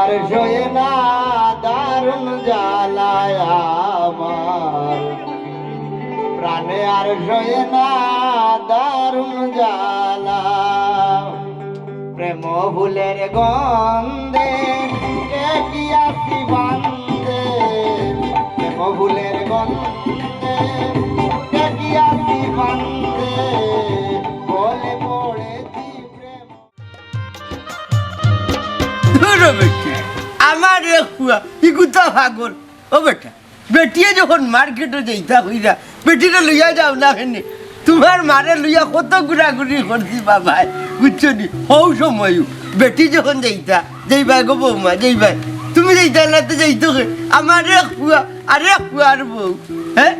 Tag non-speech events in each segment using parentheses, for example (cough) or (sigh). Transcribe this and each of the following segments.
আর সয়ে না, দারুণ জ্বালায় আমার। প্রাণে আর সয়ে না, দারুণ জ্বালা প্রেম ফুলের গন্ধে কি আসি বান্ধে। প্রেম ফুলের গন্ধে কি আসি বান্ধে। আমার কুয়া, ইগুতা ভাগর ও বেটা, বেটিয়ে যখন মার্কেটে যাইতা হইরা বেটিটা লইয়া যাও না হেনে তোমার মারে লইয়া কত ঘুরাঘুরি করছি বাবাই বুঝছ নি? সময় বেটি যখন যাইতা, যাইবা গো বৌমা, যাইবা। তুমি যাইতা না তো যাইতো? আমার এক কুয়া আর আর বউ হ্যাঁ?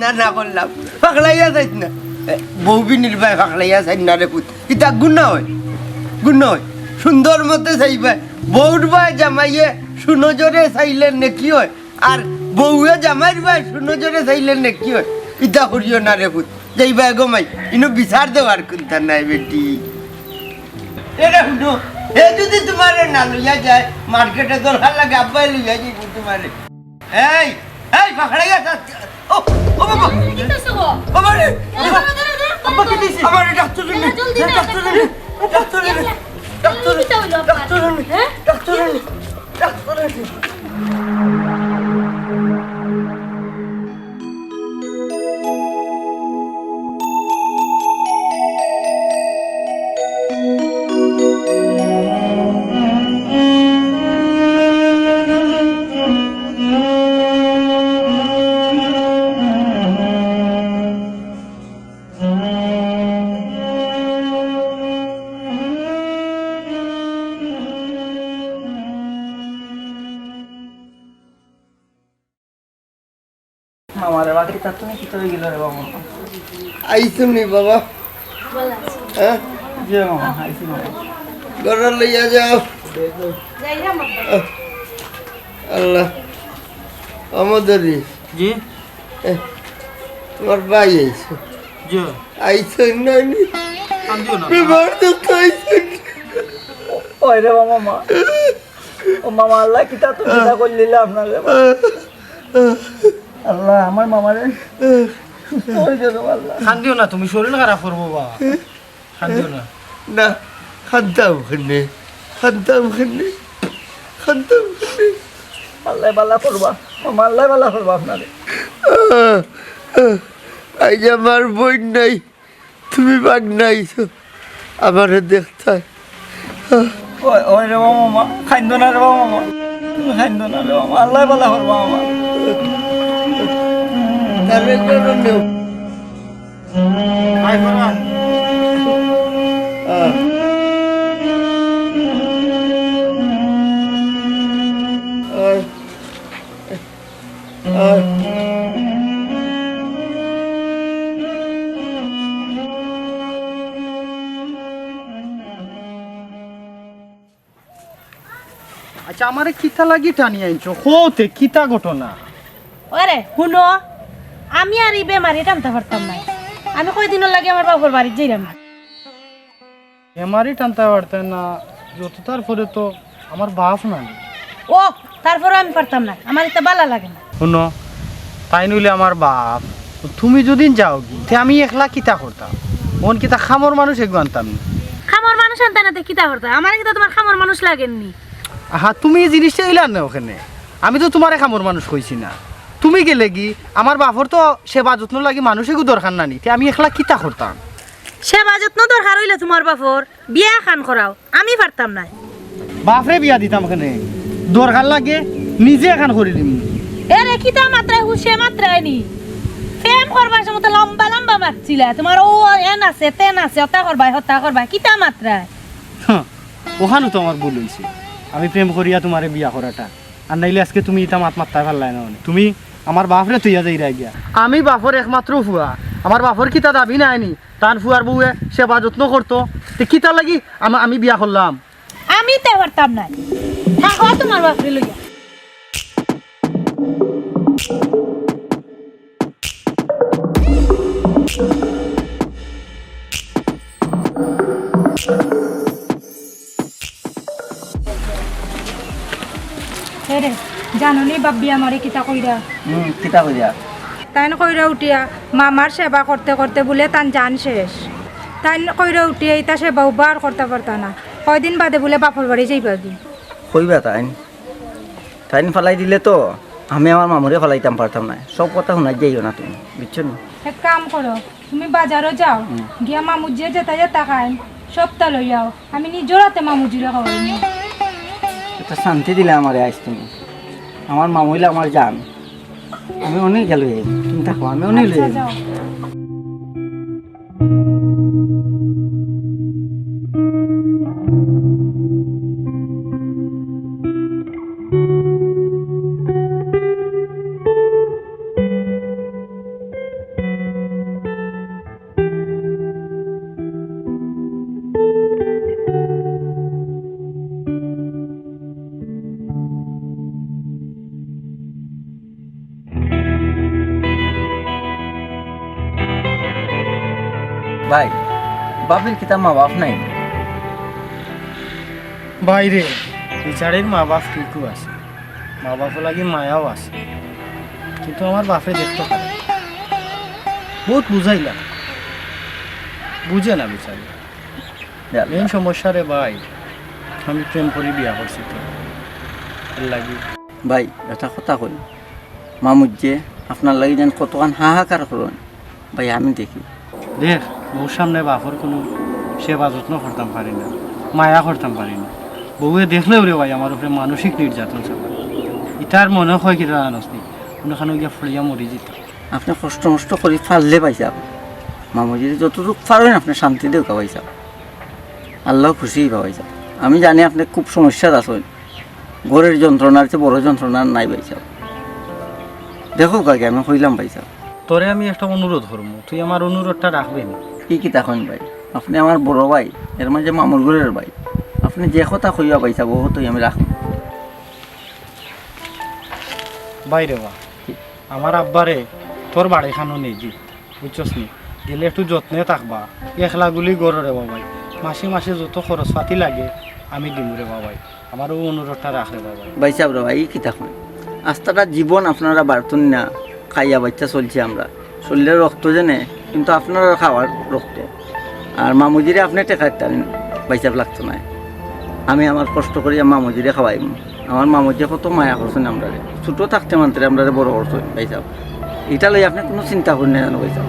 না না পুত? হয়? হয়? সুন্দর মতে বউর বাই জামাইয়ে সুনজরে চাইলে নেকি হয়? আর বউয়ে জামাইর বাই সুনজরে চাইলে নেকি হয়? ইতা করিও না রে পুত? যাইবা গমাই ইনো বিচার দেওয়ার কোনটা নাই বেটি। এটা এ যদি তোমার না লইয়া যায়, মার্কেটে দরকার লাগে আব্বাই লইয়া যাইব তোমারে। এই এই পাখড়াইয়া গেছে ও ও বাবা বাবা রে বাবা কি দিছে আমার ডাক্তার নে ডাক্তার নে ডাক্তার নে ডাক্তার ডাক্তার ডাক্তার নে ডাক্তার আইছো নি বাবা। হ্যাঁ? আইসি লইয়া যাও। আল্লাহ আমাদেরই। জি। তোমার ভাই তো ওই রে মামা ও মামা আল্লাহ করলিলে আপনার। আল্লাহ আমার মামারে। (laughs) কান্দিও না তুমি শরীর খারাপ করব বা কান্দিও না। না খান্তাম খানে খান্তাম খানে খান্তাম খানে আল্লাহ বালা করবা মামা আল্লাহ বালা করবা আপনারে। আজ আমার বই নাই তুমি বাগ নাইছো আমার দেখতে। ওই রে বাবা মামা খাইন্দ না রে বাবা মামা। তুমি খাইন্দ না রে মামা আল্লাহ বালা করবা মামা তারে আচ্ছা আমারে কিতা লাগি টানি আনছো কোতে কিতা ঘটনা? ওরে শুনো। আমি আর এই বেমারি টানতে পারতাম না। আমি কয়দিনের লাগে আমার বাবার বাড়ি যাইলাম বেমারি টানতে পারতেন না যত তারপরে তো আমার বাপ না ও তারপরে আমি পারতাম না আমার এটা বালা লাগে না। শুনো তাই নইলে আমার বাপ তুমি যদি যাও কি তে আমি একলা কিতা করতাম? মন কিতা খামর মানুষ এগুলো আনতাম না। খামর মানুষ আনতে না কিতা করতে আমার কিন্তু তোমার খামর মানুষ লাগেননি? আহা তুমি এই জিনিসটা এলাম না ওখানে। আমি তো তোমারে খামর মানুষ কইছি না। তুমি গেলে কি? আমার বাপর তো সেবা যত্ন লাগি মানুষেরও দরকার না। নিতে আমি একলা কিতা করতাম সেবা যত্ন দরকার হইলে তোমার বাপর বিয়া খান করাও আমি পারতাম না বাপরে বিয়া দিতাম ওখানে দরকার লাগে নিজে এখান করে দিম। এরে কিতা মাত্রায় হুসে মাত্রায় নি? প্রেম করবার সময় তো লম্বা লম্বা মারছিলা তোমার ও এন আছে তেন আছে হতা করবাই হতা করবাই কিতা মাত্রায় ওখানেও তো আমার ভুল হয়েছে আমি প্রেম করিয়া তোমারে বিয়া করাটা আর নাইলে আজকে তুমি এটা মাত মাত্তায় পারলাই না মানে। তুমি আমার বাপরে তুইয়া যাই গিয়া আমি বাপর একমাত্র ফুয়া। আমার বাপর কিতা দাবি নাইনি তার ফুয়ার বউয়ে সেবা যত্ন করতো। তে কিতা লাগি আমা- আমি বিয়া করলাম। আমি তে পারতাম না তোমার বাপরে লইয়া। জাননি বাব্বি আমারে কিতা কইরা হুম কিতা করিয়া তাই কইরা উঠিয়া মামার সেবা করতে করতে বলে তান জান শেষ। তাই কইরা উঠিয়া ইতা সেবা উবার করতে পারতা না কয়দিন বাদে বলে বাপর বাড়ি যাইবা কি কইবা তাইন? তাইন ফেলাই দিলে তো আমি আমার মামুরে ফেলাইতাম পারতাম না সব কথা শোনা যাইও না তুমি বুঝছ না? এক কাম করো তুমি বাজারও যাও গিয়া মামুর যে যেতা যেতা খাই সপ্তাহ লই যাও আমি নিজের হাতে মামুজিরে খাওয়াই নি একটা শান্তি দিলে আমার আইস তুমি। আমার মামুইলে আমার জান। আমি অনেক গেল তুমি থাকো আমি অনেক লই ভাই বাপের কিতা মা বাপ নাই? বাইরে বিচারের মা বাপ ঠিকও আছে। মা বাপও লাগি মায়াও আছে। কিন্তু আমার বাপে দেখতে পারে বহুত বুঝাইলাম। বুঝে না বিচারি। মেন সমস্যা রে ভাই আমি প্রেম করে বিয়া করছি তো। লাগি। ভাই এটা কথা কই। মামুর যে আপনার লাগি যেন কতক্ষণ হাহাকার করুন। ভাই আমি দেখি। দেখ বউর সামনে বাপর কোনো সেবা যত্ন করতাম পারি না মায়া করতাম পারি না। বউয়ে দেখলেও রে ভাই আমার উপরে মানসিক নির্যাতন চালায় ইটার মনে হয় কি জানাস নি কোনোখানে গিয়া ফুলিয়া মরি যেত আপনি কষ্ট মষ্ট করে ফাললে পাইছাব মামুজি যতটুকু পারেন আপনি শান্তি দিও পাইছাব আল্লাহ খুশি পাইছাব আমি জানি আপনি খুব সমস্যার আছেন ঘরের যন্ত্রণার চেয়ে বড় যন্ত্রণার নাই পাইছাব দেখো কাকে আমি কইলাম পাইছাব তোরে আমি একটা অনুরোধ করব তুই আমার অনুরোধটা রাখবেন কি কি তখন ভাই? আপনি আমার বড় ভাই এর মাঝে মামুর ঘরের ভাই। আপনি যে কথা কইয়া পাইছাব ও তুই আমি রাখব বাইরে বা আমার আব্বারে তোর বাড়ি খানো নেই জি বুঝছস নি? গেলে একটু যত্নে থাকবা। একলা গুলি গড় রে বাবাই। মাসে মাসে যত খরচ পাতি লাগে আমি দিম রে বাবাই। আমারও অনুরোধটা রাখ রে বাবাই। বাইসাব রে ভাই কি তখন আস্তাটা জীবন আপনারা বাড়তুন না খাইয়া বাচ্চা চলছে আমরা। শরীরের রক্ত জেনে কিন্তু আপনারা খাওয়ার রক্ত। আর মামুজিরে আপনি টেকাইতেন বাইসাব লাগতো না। আমি আমার কষ্ট করি মামুজিরে খাওয়াইম। আমার মামুজি কত মায়া করছেন আমরা ছোটো থাকতে মানতে আমরা বড় করছেন বাইসাব এটা লই আপনি কোনো চিন্তা করেন না জানো বাইসাব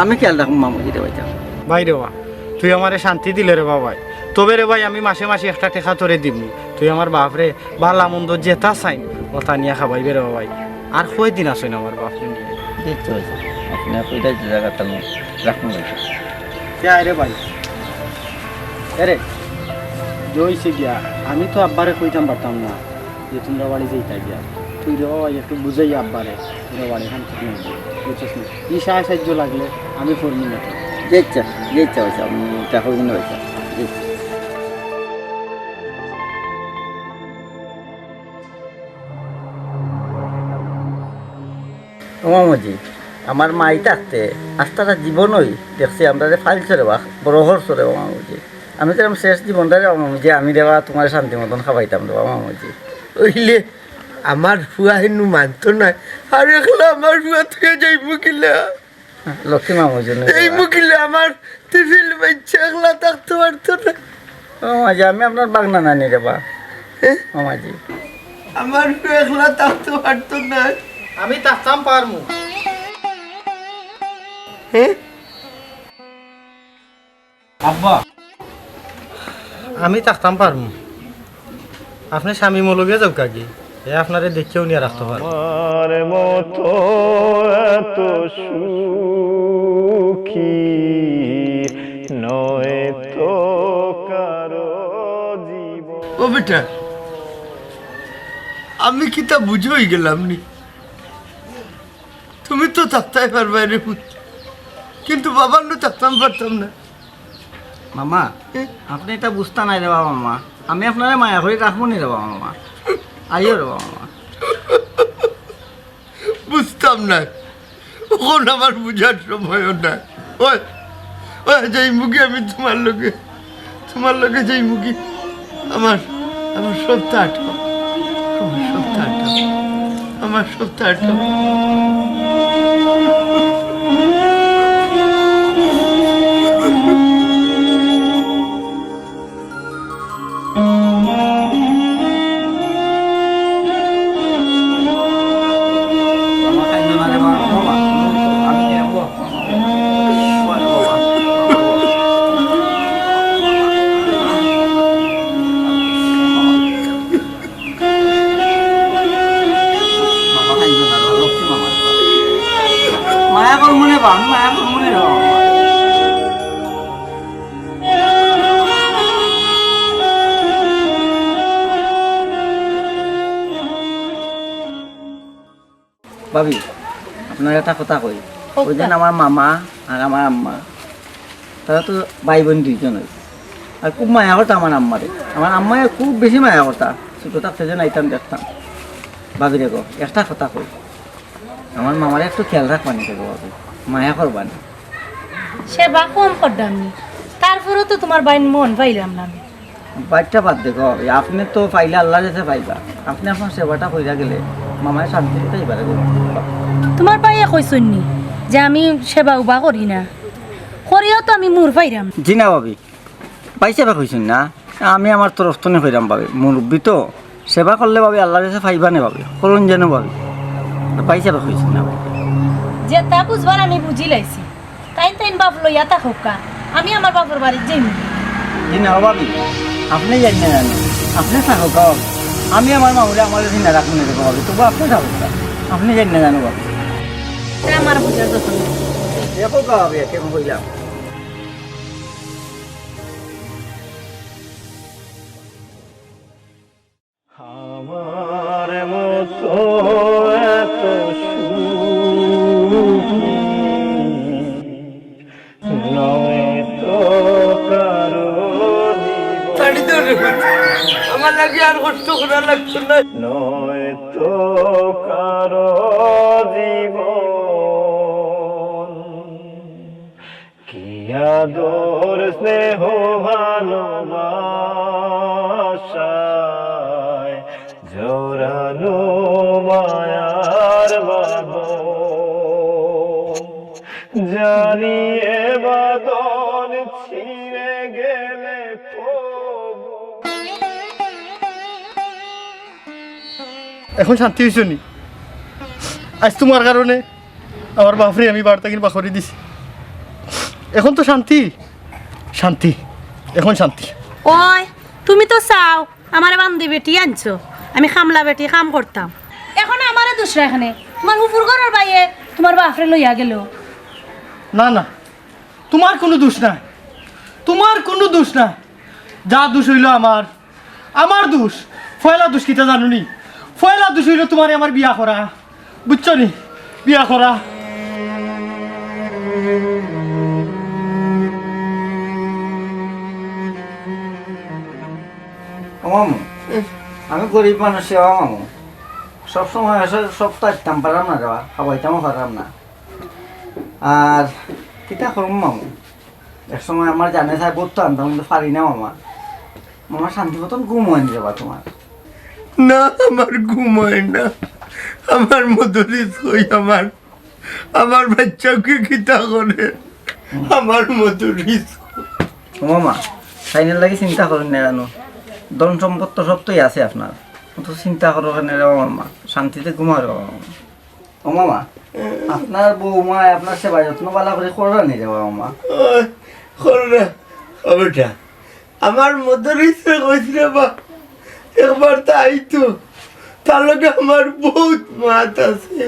আমি খেয়াল রাখুন মামুজিরে বাইসাব বাইরে বা তুই আমারে শান্তি দিলে রে বাবাই তবে রে ভাই আমি মাসে মাসে একটা টেকা তোরে দিবনি তুই আমার বাপরে বালা মন্দ জেতা চাইন ওটা নিয়ে খাবাইবে রে বাবাই আর কয় দিন আসেন আমার বাপরে নিয়ে? দেখতে বাইসাব আপনি কইটা জায়গাটা রাখুন বাইসাব রে ভাই? আরে জইছে গিয়া আমি তো আব্বারে কইতাম পারতাম না যে তোমরা বাড়ি যাইতা গিয়া। তুই রে একটু বুঝাই আব্বারে তোমরা বাড়ি খান ঠিক না বুঝছিস না? ই সাহায্য সাহায্য লাগলে? আমি করবি না দেখছা দেখছা বাইসাব আমি দেখা করবেন বাইসাব দেখছি। মামাজি আমার মাই থাকতে আস্তাটা জীবনই দেখছি আমরা যে ফাইল রে বা বড় হরছো রে মামাজি। আমি তো শেষ জীবনটা মামাজি আমি দেবা তোমার শান্তি মতন খাবাইতাম রে মামাজি। ওইলে আমার ফুয়া হেনু মানতো না আর একলা আমার ফুয়া থেকে যাই মুকিলা। লক্ষ্মী মামাজি এই মুকিলা আমার টিফিল বাচ্চা একলা থাকতে পারতো না। মামাজি আমি আপনার বাগনা নানি রে বা। মামাজি। আমার ফুয়া একলা থাকতে পারতো না। আমি তাকতাম পারমু হ্যাঁ? আব্বা। আমি তাকতাম পারমু। আপনি স্বামী মলগে যাও কাকি এ আপনারে দেখেও নিয়ে রাখতে পারব আমার মতো এত সুখী নয় তো কারও জীবন। ও বেটা আমি কি তা বুঝেই গেলাম নি? তুমি তো থাকতেই পারবে রে পুত। কিন্তু বাবার নু থাকতাম পারতাম না। মামা আপনি এটা বুঝতে নাই রে বা মামা। আমি আপনারে মায়া করে রাখব নি রে বা মামা। আইও রে বা মামা। বুঝতাম না। ওখন আমার বুঝার সময়ও না ওই ওই যে মুখে আমি তোমার লোকে তোমার লোকে যাই মুগি আমার আমার সপ্তাহ আঠাও আমার সপ্তাহ আঠাও আমার সপ্তাহ আঠাও ভাবি আপনার একটা কথা কই? ওই দিন আমার মামা আর আমার আম্মা। তারা তো ভাই বোন দুইজন আর খুব মায়া করতো আমার আম্মারে। আমার আম্মায় খুব বেশি মায়া করতা। ছোটো থাকতে যে নাইতাম দেখতাম। ভাবি দেখো একটা কথা কই। আমার মামারে একটু খেয়াল রাখবানি দেখো ভাবি। মায়া করবানি সেবা কম করলাম নি। তারপরেও তো তোমার বাইন মন পাইলাম না আমি। বাদ দেখো আপনি তো পাইলে আল্লাহ যেতে পাইবা। আপনি আপনার সেবাটা কইরা গেলে মামায় শান্তি দিতে এবারে তোমার পাইয়া কইসুন নি যে আমি সেবা উবা করি না। করিও তো আমি মুর পাইরাম। জি না ভাবি পাইছে বা কইছেন না। আমি আমার তরফ তো হইরাম ভাবি মুরব্বী তো। সেবা করলে ভাবি আল্লাহর কাছে পাইবা নে ভাবি করুন যেন ভাবি। পাইছে বা কইছেন না যে তা বুঝবার আমি বুঝি লাইছি। তাই তাইন বাপ লইয়া তা হোকা আমি আমার বাপের বাড়ির যাই জি না ভাবি আপনি জানি না জানো আপনি থাকো গাও আমি আমার মামুরে আমার কাছে না রাখুন দেখো ভাবি। তবু আপনি থাকো আপনি জানি না জানো বাবু আমার বুঝার যখন কেমন কইলাম। জানিয়ে বাদন ছিঁড়ে গেলে এখন শান্তি হয়েছ নি? আজ তোমার কারণে আমার বাপরে আমি বার্তা কিনে বাখরি দিছি। এখন তো শান্তি। শান্তি। এখন শান্তি। ওই তুমি তো চাও আমার বান্ধবী বেটি আনছো। আমি খামলা বেটি কাম করতাম। এখন আমারে দুসরা এখানে তোমার হুপুর ঘরের বাইয়ে তোমার বাপরে লইয়া গেল। না না। তোমার কোনো দোষ নাই। তোমার কোনো দোষ নাই। যা দোষ হইল আমার। আমার দোষ। ফয়লা দোষ কিতা জানো নি ফয়লা দোষ হইল তোমার আমার বিয়া করা। বুঝছ নি? বিয়া করা। মামু আমি গরিব মানুষ সেবা মামু। সবসময় এসে সব তো আসতাম পারাম না যাওয়া খাবাইতামও পারাম না। আর কিতা করুম মামু? এক সময় আমার জানে চাই বহুত তো আনতাম কিন্তু পারি না মামা। মামা শান্তি মতন ঘুম হয়নি যাবা তোমার না আমার ঘুম হয় না। আমার মধুরিত হই আমার আমার বাচ্চাকে খিতা করে আমার ও মামা সাইনের লাগে চিন্তা করেন না জানো? ধন সম্পদ তো সব তোই আছে আপনার তো চিন্তা করো কেন মামা? শান্তিতে ঘুমার ও মামা আপনার বৌমা আপনার সেবা যত্ন বালা করে করা নিয়ে যাবা মামা। কররা ও বেটা আমার মধুরিত কইছিল বা একবার তাই তো তার লগে আমার বহুত মাত আছে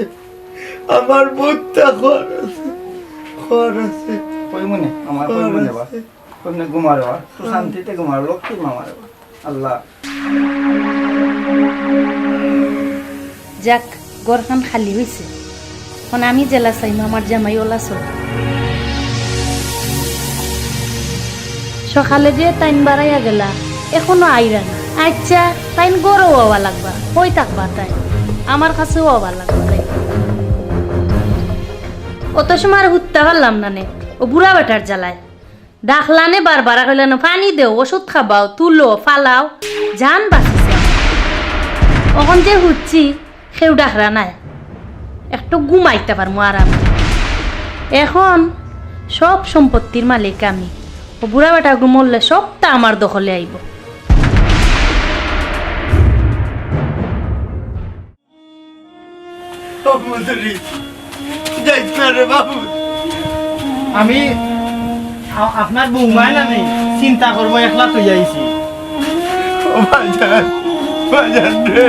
আমার বহুতটা ঘর আছে ঘর আছে কই মনে আমার কই মনে যাবা কই মনে ঘুমার শান্তিতে ঘুমার লক্ষ্মী মামার আল্লাহ। যাক গড়খান খালি হয়েছে এখন আমি জেলা চাইম, আমার জামাই ওলা চল। সকালে যে টাইম বাড়াইয়া গেলা, এখনও আইরা না। আচ্ছা টাইম গড়ও হওয়া লাগবা। কই থাকবা তাই? আমার কাছেও হওয়া লাগবা তাই। অত সময় আর হুত্তা পারলাম না নে। ও বুড়া বেটার জ্বালায়। ডাকলানে বারবার কইলানো পানি দেও, ওষুধ খাবাও, তুলো, ফালাও জান বাঁচিছে অখন যে হুচ্ছি সেও ডাকরা নাই। একটু ঘুমাইতে পারমু আরাম। এখন সব সম্পত্তির মালিক আমি। ও বুড়া বেটা মরলে সবটা আমার দখলে আইব। আমি আপনার বৌমাই না নেই চিন্তা করব একলা তুই আইছি ও বাজান বাজান রে।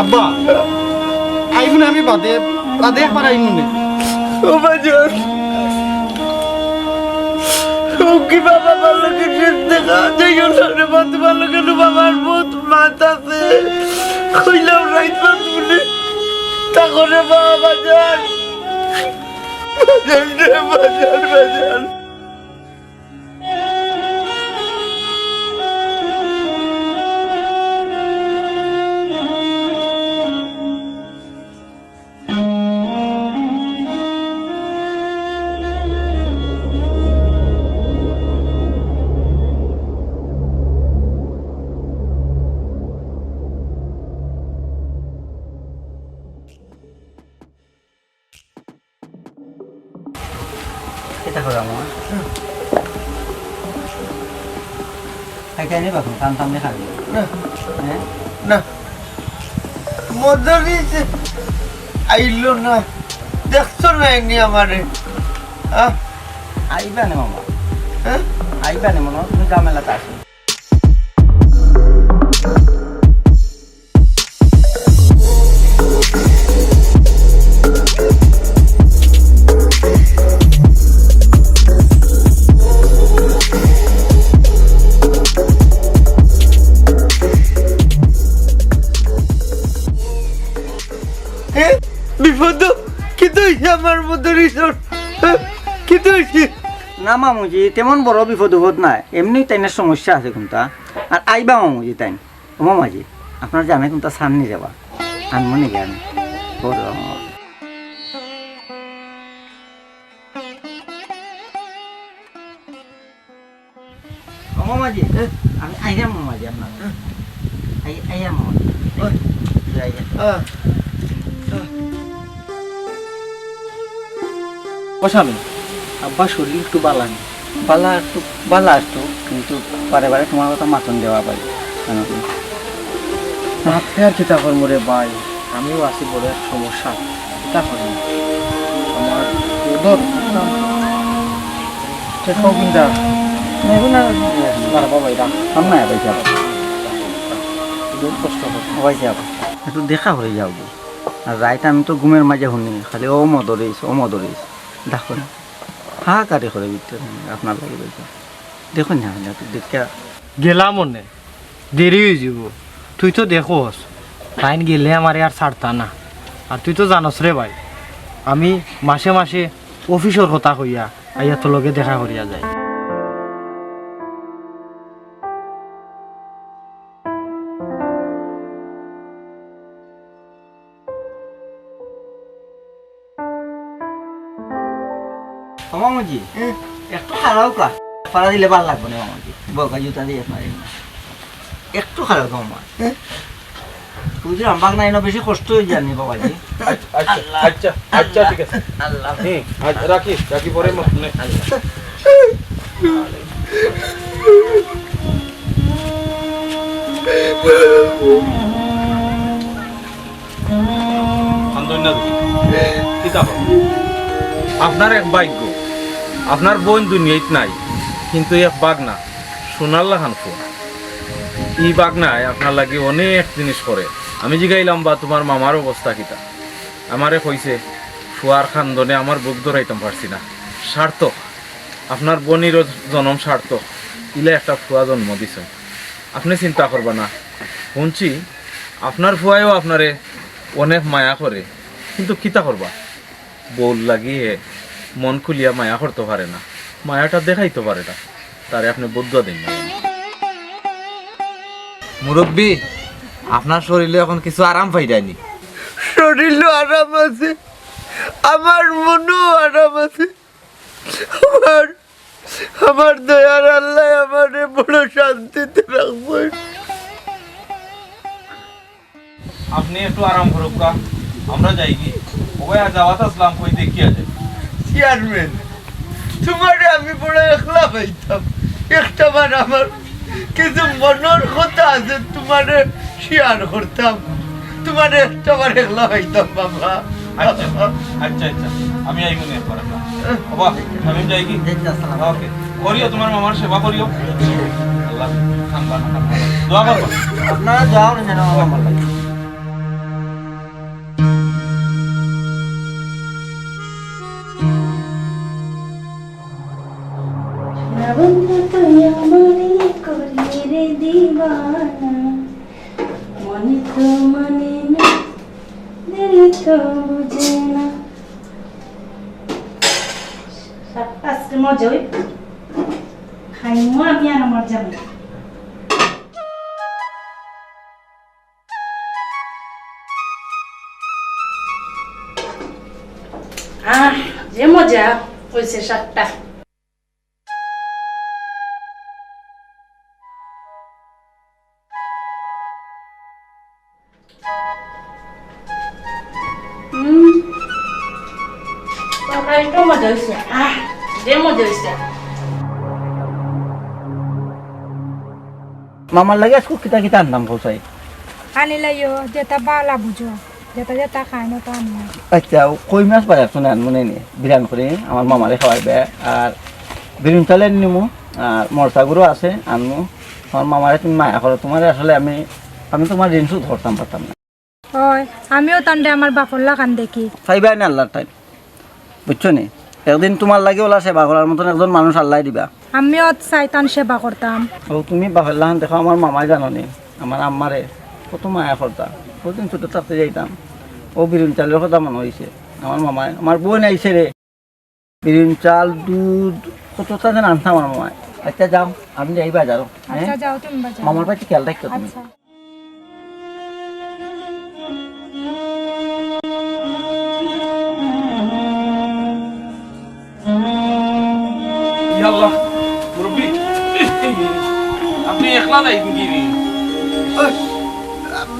আব্বা আইবুন আমি বাদে বাদে একবার আইবুন ও বাজান কি বাবা ভালো কিছু দেখা যাই রে বন্ধু ভালো কেন বাবার বহুত আছে। কইলাম রাইত বাদ বলে। তা করে বাবা বাজান বাজান রে বাজান টান টান খাবি হ্যাঁ না মদরি আইলো না দেখছ না এমনি আমারে হ্যাঁ আইবা নে মামা হ্যাঁ আইবা নে মনে হয় তুমি গামেলাতে আসো আমার কিন্তু হইছে না মামুজি তেমন বড় বিপদ উপদ নাই। এমনি তাইনের সমস্যা আছে কোনটা? আর আইবা মামুজি তাই ও মামাজি আপনার জামাই কোনটা সামনে যাবা? আমি বড় মামা মামাজি আমি আইয়া মামাজি আপনার আই আইয়া মামাজি। আইয়া বসামি আব্বা শরীর একটু বালানি বালা একটু বালা একটু, কিন্তু বারে বারে তোমার কথা মাতন দেওয়া পাই কেন কি? মাথে আর কিতা করব রে ভাই? আমিও আছি এক সমস্যা। আমার কষ্ট করো পাইছে আবার একটু দেখা হয়ে গো। আর রাইতে আমি তো ঘুমের মাঝে শুনি। খালি ও মদরিস ও মদরিস। দেখো না হা কারে ভিতরে আপনার লাগে বলতে। দেখুন না দেখে গেলাম মনে। দেরি হয়ে যাব। তুই তো দেখোস, লাইন গেলে আমার আর ছাড়তা না। আর তুই তো জানস রে ভাই, আমি মাসে মাসে অফিসের কথা কইয়া আইয়া তো লগে দেখা করিয়া যাই। মামাজি একটু খারাপ কা পাড়া দিলে ভালো লাগবে না মামাজি বকা জুতা দিয়ে পারি একটু তুই আমাক নাই না বেশি কষ্ট হয়ে যায়নি বাবাজি আচ্ছা আচ্ছা ঠিক আছে। আল্লাহ হুম আচ্ছা, রাখি রাখি পরে নে। আন্দোলন আপনার এক ভাগ্য। আপনার বোন দুনিয়াত নাই, কিন্তু এক বাগনা, সোনার লাগান ফোন ই বাগনায় আপনার লাগে অনেক জিনিস করে আমি জিগাইলাম বা তোমার মামার অবস্থা কিতা? আমারে কইছে, ফুয়ার খান্দনে আমার বুক ধরাইতাম পারছি না। সার্থক, আপনার বনিরও জনম সার্থক। ইলে একটা ফুয়া জন্ম দিছ। আপনি চিন্তা করবা না। শুনছি, আপনার ফুয়াইও আপনারে অনেক মায়া করে। কিন্তু কিতা করবা? বউল লাগিয়ে মন খুলিয়া মায়া করতে পারে না। মায়াটা দেখাইতে পারে না। তারে আপনি বুদ্ধ দিন না। মুরব্বী আপনার শরীরে এখন কিছু আরাম পাইরানি। শরীরও আরাম আছে। আমার মনও আরাম আছে। আমার আমার দয়ার আল্লাহ আমার বড় শান্তিতে রাখব আপনি একটু আরাম করুক আমরা যাই কি ওই যাওয়াত আসলাম কই দেখিয়া যায় চেয়ারম্যান তোমারে আমি বড় একলা পাইতাম। একটা বার আমার কিছু মনের কথা আছে তোমারে শেয়ার করতাম। তোমারে একটা বার একলা পাইতাম বাবা। আচ্ছা আচ্ছা আচ্ছা। আমি আই মনে বাবা আমি যাই কি? ওকে। করিও তোমার মামার সেবা করিও। আল্লাহ দোয়া করবা আপনারা যাও না লাগে। বন্ধু তুই আমারে করি রে দিবানা মনে তো মানে না দিল তো বুঝে না আজকে মজা হইব খাইমু আমি আর আমার যাব আহ, যে মজা হয়েছে সাতটা। হয়েছে মামার লাগে আজকে কিতা কিতা আনতাম কোথায় আনিলে যেটা বালা বুঝো যেটা যেটা খায় না তো আনি না। আচ্ছা কই মাছ বাজার শুনে আনব নেই বিরান করে আমার মামারে খাওয়াইবে আর বিরিন চালে নিমু আর মরসাগুলো আছে আনমু আমার মামারে তুমি মায়া করো তোমার আসলে আমি আমি তোমার ঋণ সুদ ধরতাম পারতাম না। হয় আমিও তান্ডে আমার বাপর লাগান দেখি। চাইবাই না আল্লাহর টাইম বুঝছ নি? একদিন তোমার লাগে ওলা সেবা করার মতন একজন মানুষ আল্লাহ দিবা। আমিও চাইতান সেবা করতাম। ও তুমি বাপের লাহান দেখো আমার মামাই জানো নি আমার আম্মারে কত মায়া করতাম কতদিন ছোটো থাকতে যাইতাম। ও বিরিন চালের কথা মনে হয়েছে আমার মামায় আমার বোন আইসে রে বিরিন চাল দুধ কতটা যেন আনতাম আমার মামায় আচ্ছা যাও আমি যাই বাজারও আচ্ছা মামার পাশে খেয়াল রাখছো তুমি। আপনি একলা নাই কি?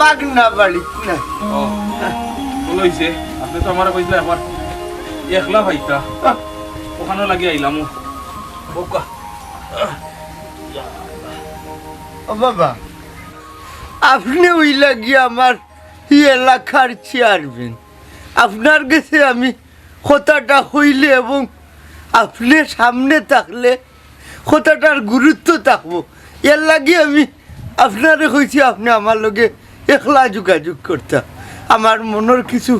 বাগনা বাড়ি না। ও ভালো আপনি তো আমার কইছিলেন একবার একলা ভাইতা ওখানে লাগি আইলাম। ওকা ও বাবা আপনি ওই লাগিয়ে আমার এলাকার চেয়ারম্যান আপনার কাছে আমি কথাটা হইলে এবং আপনি সামনে থাকলে কথাটার গুরুত্ব থাকব। এর লাগে আমি আপনারে কইছি, আপনি আমার লগে একলা যোগাযোগ করতাম আমার মনের কিছু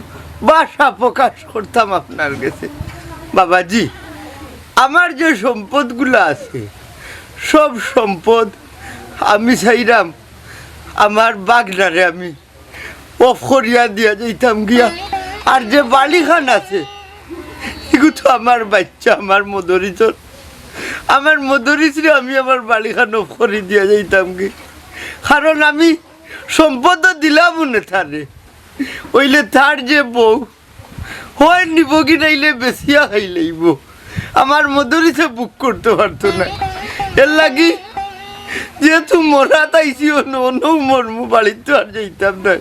বাসা প্রকাশ করতাম আপনার কাছে। বাবাজি, আমার যে সম্পদগুলো আছে, সব সম্পদ আমি চাইরাম। আমার বাগনারে আমি অফ করিয়া দিয়া যাইতাম গিয়া। আর যে বালিখান আছে তো আমার বাচ্চা, আমার মদরিচর আমার মদরিচরে আমি আমার বালিখান করে দিয়া যাইতাম কি? কারণ আমি সম্পদও দিলাম থারে ওইলে তার যে বউ, হয় নিব কি নাইলে বেশিয়া খাইলেইব আমার মদরিচে বুক করতে পারতো না। এর লাগি যেহেতু মরা তাইছি, অন্য মর্মু, বাড়িতে আর যাইতাম না।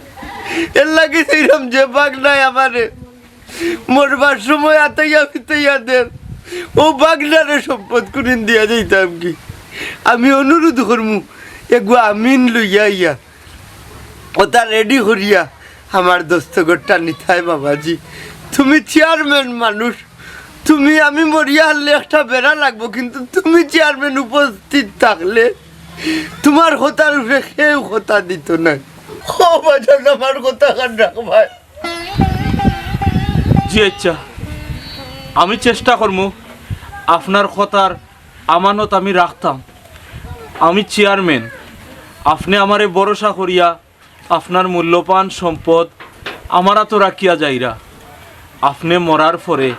এর লাগে সেইরকম যে বাঘ নাই আমারে মরবার সময় আতাইয়া ফিতাইয়া দেন ও বাগনারে সম্পদ করিন দিয়া যাইতাম কি? আমি অনুরোধ করমু, এগু আমিন লইয়া ইয়া। ওটা রেডি করিয়া আমার দস্তগরটা নিথায় বাবাজি। তুমি চেয়ারম্যান মানুষ। তুমি আমি মরিয়া হলে একটা বেড়া লাগবো, কিন্তু তুমি চেয়ারম্যান উপস্থিত থাকলে তোমার হতার উপরে কেউ হতা দিত না। আমার কথা কান রাখবাই জি ইচ্ছা আমি চেষ্টা করব আপনার কথার আমানত আমি রাখতাম। আমি চেয়ারম্যান আপনি আমারে ভরসা করিয়া আপনার মূল্যবান সম্পদ আমারা তো রাখিয়া যাইরা, আপনি মরার পরে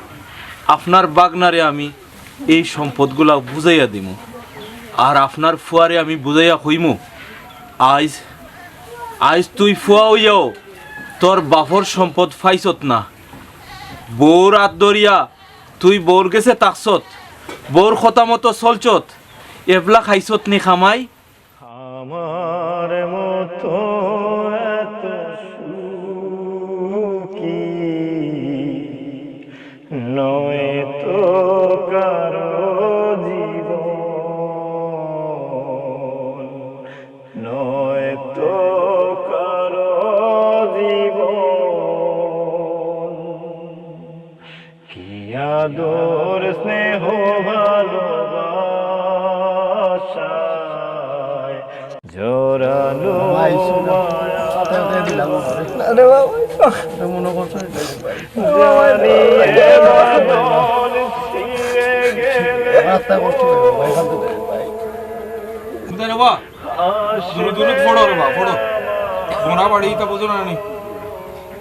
আপনার বাগনারে আমি এই সম্পদগুলা বুঝাইয়া দিমু। আর আপনার ফুয়ারে আমি বুঝাইয়া হইমু আইজ আইজ তুই ফুয়া হইয়াও, তোর বাফর সম্পদ ফাইছত না। বউর আত দরিয়া তুই বউর গেছে তাকসত বউর খতা মতো চলচত, এবলা খাইছত নি খামাই। আমার মতো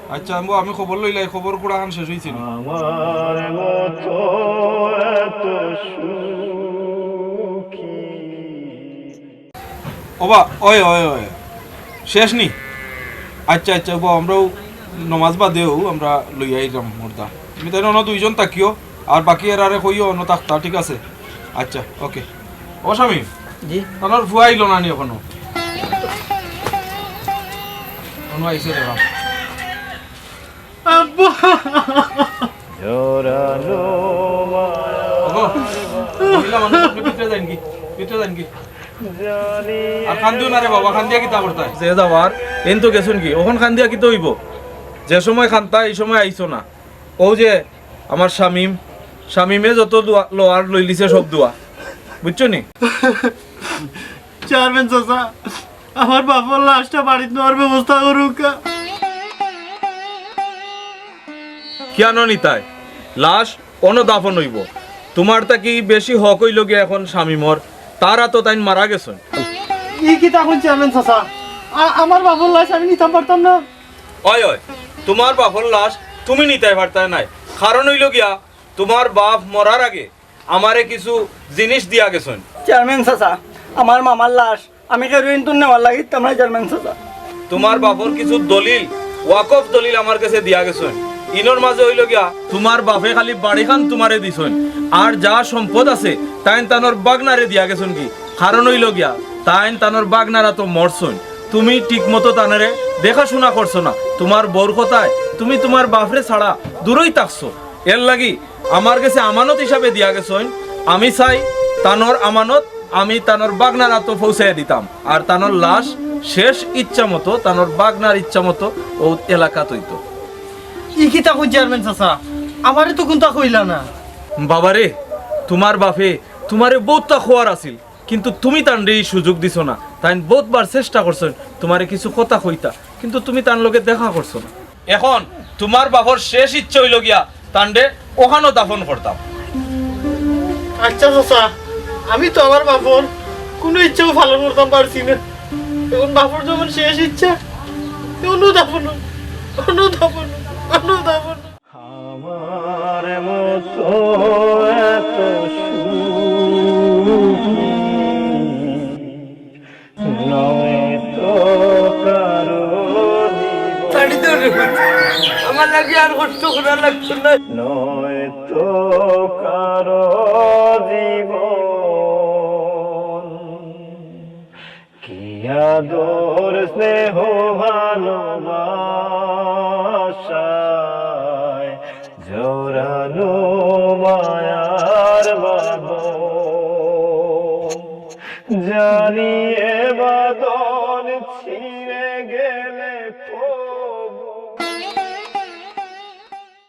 আচ্ছা আমি খবর লইলাই খবর কুড়া খান শেষ হয়েছিল আমার ওই, শেষ নি? আচ্ছা আচ্ছা ওবা আমরাও নমাজ বাদেও আমরা লইয়া আইলাম মোরদা। তুমি তাই অন্য দুইজন তাকিও আর বাকি এর আরে কইও অন্য তাকতা ঠিক আছে? আচ্ছা ওকে। ও স্বামী জি। তানোর ফুয়া আইলো না নি এখনও? কোনো আইসে রে বাপ। জোরালো ওগো মহিলা মানুষ আপনি ভিতরে যান কি? ভিতরে যান কি? আর খান দিও না রে বাবা খান দিয়া কিতা করতা যে যাওয়ার এন তো গেছুন কি? ওখান খান দিয়া কিতা হইব? যে সময় খানতা এই সময় আইছো না। ও যে আমার শামিম শামিমে যত দোয়া- লোয়ার লই লিছে সব দোয়া। বুঝছ নি? চেয়ারম্যান চাচা আমার বাবার লাশটা বাড়িতে নেওয়ার ব্যবস্থা করুক। কেন নিতাই লাশ অন দাফন হইব। তোমার তাকি বেশি হক হইল গিয়া এখন শামিমর? তারা তো তাই মারা গেছেন। ই কি তখন চেয়ারম্যান চাচা? আমার বাবার লাশ আমি নিতে পারতাম না। তোমার বাপর লাশ তুমি নিতে পারতে নাই। কারণ হইল গিয়া তোমার বাপ মরার আগে আমারে কিছু জিনিস দিয়া গেছেন। চেয়ারম্যান চাচা আমার মামার লাশ আমি হেরোইন তো নেওয়ার লাগি তোমরা চেয়ারম্যান চাচা। তোমার বাপর কিছু দলিল ওয়াকফ দলিল আমার কাছে দিয়া গেছেন। ইনর মাঝে হইল গিয়া তোমার বাপে খালি বাড়িখান তোমারে দিছেন। আর যা সম্পদ আছে তাইন তানোর বাগনারে দিয়া গেছেন কি? কারণ হইল গিয়া তাইন তানোর বাগনারা তো মরছন। তুমি ঠিক মতো তানারে দেখাশোনা করছ না। তোমার বর কথায় তুমি তোমার বাপরে ছাড়া দূরই থাকছো। এর লাগি আমার কাছে আমানত হিসাবে দিয়া গেছেন আমি চাই তানোর আমানত আমি তানোর বাগনারা তো পৌঁছাইয়া দিতাম। আর তানোর লাশ শেষ ইচ্ছা মতো তানোর বাগনার ইচ্ছা মতো ও এলাকা তৈতো ই কি চেয়ারম্যান চাচা? আমারে তো কোনটা কইলা না। বাবারে তোমার বাপে তোমারে বহুতটা খোয়ার আছিল। কিন্তু তুমি তানরে এই সুযোগ দিছো না। তাই বহুতবার চেষ্টা করছ তোমারে কিছু কথা কইতা কিন্তু তুমি তার লগে দেখা করছ না। এখন তোমার বাপর শেষ ইচ্ছা হইল গিয়া তান্ডে ওখানো দাফন করতাম। আচ্ছা চাচা আমি তো আমার বাপর কোনো ইচ্ছাও পালন করতাম পারছি না। এখন বাপর যখন শেষ ইচ্ছা অনুধাবন অনুধাবন অনুধাবন আমার মতো লাগে আর কষ্ট করা লাগছে না। নয় তো কারও কি আদর, স্নেহ, ভালোবাসায় জোরানো মায়ার বাবো জানিয়ে বাদর